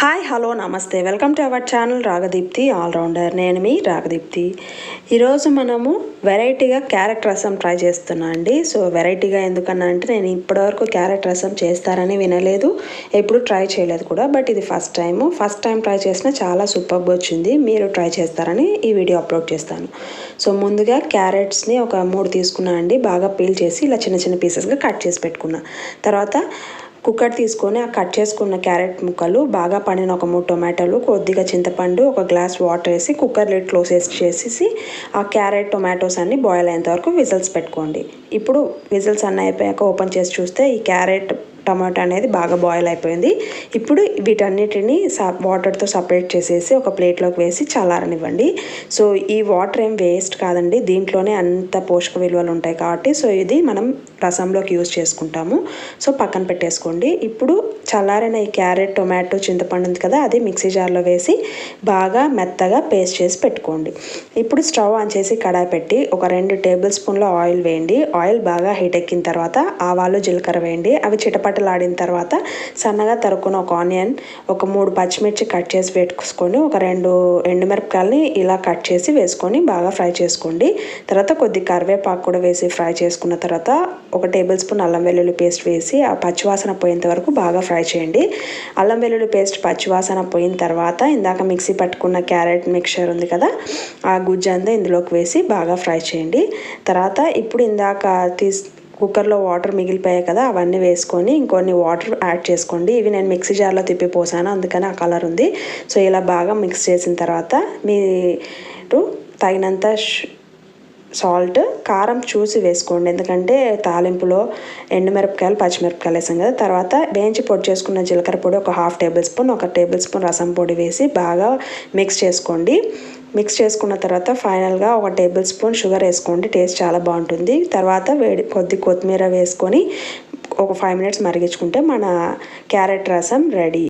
Hi hello నమస్తే. Welcome to our channel Ragadeepti allrounder నేను మీ రాగదీప్తి ఈరోజు మనము వెరైటీగా క్యారెట్ రసం ట్రై చేస్తున్నా అండి. సో వెరైటీగా ఎందుకన్నా అంటే నేను ఇప్పటివరకు క్యారెట్ రసం చేస్తారని వినలేదు. ఎప్పుడు ట్రై చేయలేదు కూడా. బట్ ఇది first time first time try చేసిన చాలా సూపర్గా వచ్చింది. మీరు ట్రై చేస్తారని ఈ వీడియో అప్లోడ్ చేస్తాను. సో ముందుగా క్యారెట్స్ని ఒక మూడు తీసుకున్నా అండి. బాగా పీల్ చేసి ఇలా చిన్న చిన్న పీసెస్గా కట్ చేసి పెట్టుకున్నా. తర్వాత కుక్కర్ తీసుకొని ఆ కట్ చేసుకున్న క్యారెట్ ముక్కలు బాగా పండిన ఒక మూడు టొమాటోలు కొద్దిగా చింతపండు ఒక గ్లాస్ వాటర్ వేసి కుక్కర్ లిడ్ క్లోజ్ చేసేసి ఆ క్యారెట్ టొమాటోస్ అన్ని బాయిల్ అయ్యేంత వరకు విజిల్స్ పెట్టుకోండి. ఇప్పుడు విజిల్స్ అన్నీ అయిపోయాక ఓపెన్ చేసి చూస్తే ఈ క్యారెట్ టమాటా అనేది బాగా బాయిల్ అయిపోయింది. ఇప్పుడు వీటన్నిటిని వాటర్తో సపరేట్ చేసేసి ఒక ప్లేట్లోకి వేసి చల్లారనివ్వండి. సో ఈ వాటర్ ఏం వేస్ట్ కాదండి. దీంట్లోనే అంత పోషక విలువలు ఉంటాయి కాబట్టి సో ఇది మనం రసంలోకి యూజ్ చేసుకుంటాము. సో పక్కన పెట్టేసుకోండి. ఇప్పుడు చల్లారిన ఈ క్యారెట్ టొమాటో చింతపండు ఉంది కదా అది మిక్సీ జార్లో వేసి బాగా మెత్తగా పేస్ట్ చేసి పెట్టుకోండి. ఇప్పుడు స్టవ్ ఆన్ చేసి కడాయి పెట్టి ఒక రెండు టేబుల్ స్పూన్ల ఆయిల్ వేయండి. ఆయిల్ బాగా హీట్ ఎక్కిన తర్వాత ఆవాలు జీలకర్ర వేయండి. అవి చిటపటలాడిన తర్వాత సన్నగా తరుక్కున్న ఒక ఆనియన్ ఒక మూడు పచ్చిమిర్చి కట్ చేసి పెట్టుకొని ఒక రెండు ఎండుమిరపకాయలని ఇలా కట్ చేసి వేసుకొని బాగా ఫ్రై చేసుకోండి. తర్వాత కొద్ది కరివేపాకు కూడా వేసి ఫ్రై చేసుకున్న తర్వాత ఒక టేబుల్ స్పూన్ అల్లం వెల్లుల్లి పేస్ట్ వేసి ఆ పచ్చివాసన పోయేంత వరకు బాగా ఫ్రై చేయండి. అల్లం వెల్లుల్లి పేస్ట్ పచ్చివాసన పోయిన తర్వాత ఇందాక మిక్సీ పట్టుకున్న క్యారెట్ మిక్చర్ ఉంది కదా ఆ గుజ్జు అంతా ఇందులోకి వేసి బాగా ఫ్రై చేయండి. తర్వాత ఇప్పుడు ఇందాక తీస్ కుక్కర్లో వాటర్ మిగిలిపోయాయి కదా అవన్నీ వేసుకొని ఇంకొన్ని వాటర్ యాడ్ చేసుకోండి. ఇవి నేను మిక్సీ జార్లో తిప్పి పోసాను అందుకని ఆ కలర్ ఉంది. సో ఇలా బాగా మిక్స్ చేసిన తర్వాత మీరు తగినంత సాల్ట్ కారం చూసి వేసుకోండి. ఎందుకంటే తాలింపులో ఎండుమిరపకాయలు పచ్చిమిరపకాయలు వేసాం కదా. తర్వాత వేయించి పొడి చేసుకున్న జీలకర్ర పొడి ఒక హాఫ్ టేబుల్ స్పూన్ ఒక టేబుల్ స్పూన్ రసం పొడి వేసి బాగా మిక్స్ చేసుకోండి. మిక్స్ చేసుకున్న తర్వాత ఫైనల్గా ఒక టేబుల్ స్పూన్ షుగర్ వేసుకోండి. టేస్ట్ చాలా బాగుంటుంది. తర్వాత వేడి కొద్ది కొత్తిమీర వేసుకొని ఒక ఫైవ్ మినిట్స్ మరిగించుకుంటే మన క్యారెట్ రసం రెడీ.